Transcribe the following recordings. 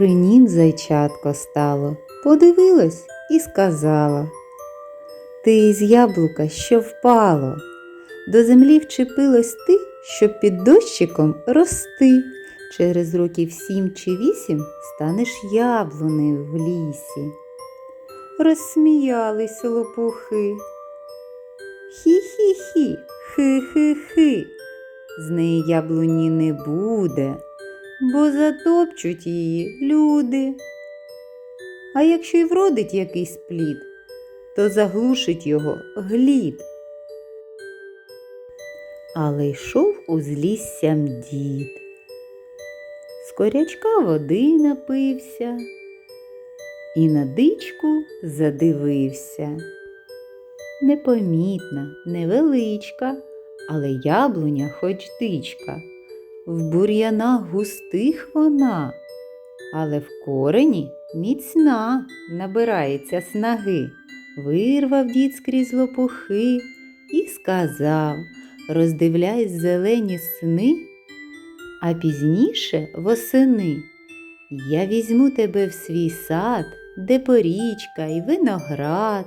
При нім зайчатко стало, подивилось і сказала. Ти із яблука, що впало, до землі вчепилось ти, щоб під дощиком рости. Через років сім чи вісім станеш яблунею в лісі. Розсміялись лопухи. Хі-хі-хі, хи-хи-хи. З неї яблуні не буде, бо затопчуть її люди. А якщо й вродить якийсь плід, то заглушить його глід. Але йшов узліссям дід. З корячка води напився і на дичку задивився. Непомітна, невеличка, але яблуня хоч дичка. В бур'янах густих вона, але в корені міцна набирається снаги. Вирвав дід скрізь лопухи і сказав роздивляйсь зелені сни, а пізніше восени. Я візьму тебе в свій сад, де порічка і виноград,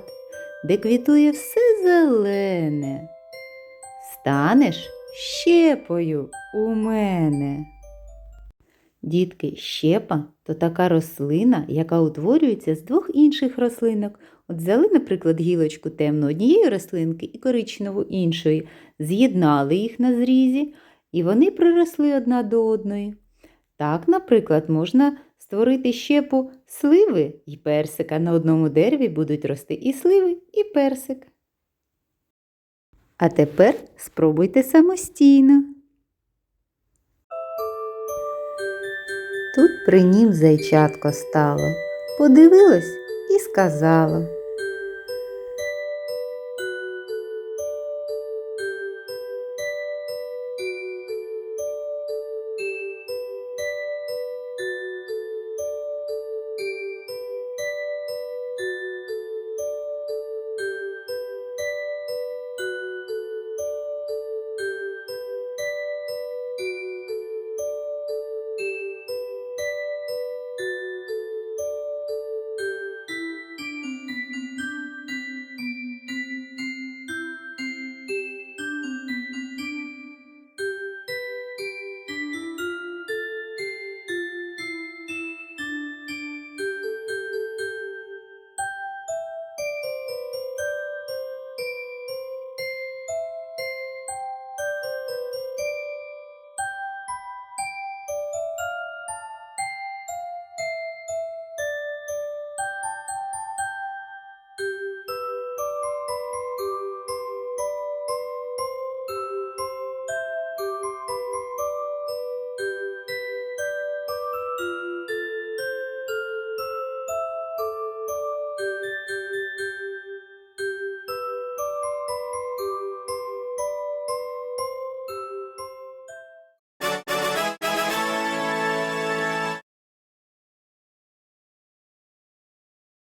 де квітує все зелене. Станеш щепою у мене. Дітки, щепа то така рослина, яка утворюється з двох інших рослинок. От взяли, наприклад, гілочку темну однієї рослинки і коричневу іншої, з'єднали їх на зрізі, і вони приросли одна до одної. Так, наприклад, можна створити щепу сливи і персика. На одному дереві будуть рости і сливи, і персик. А тепер спробуйте самостійно. Тут при нім зайчатко стало, подивилось і сказало.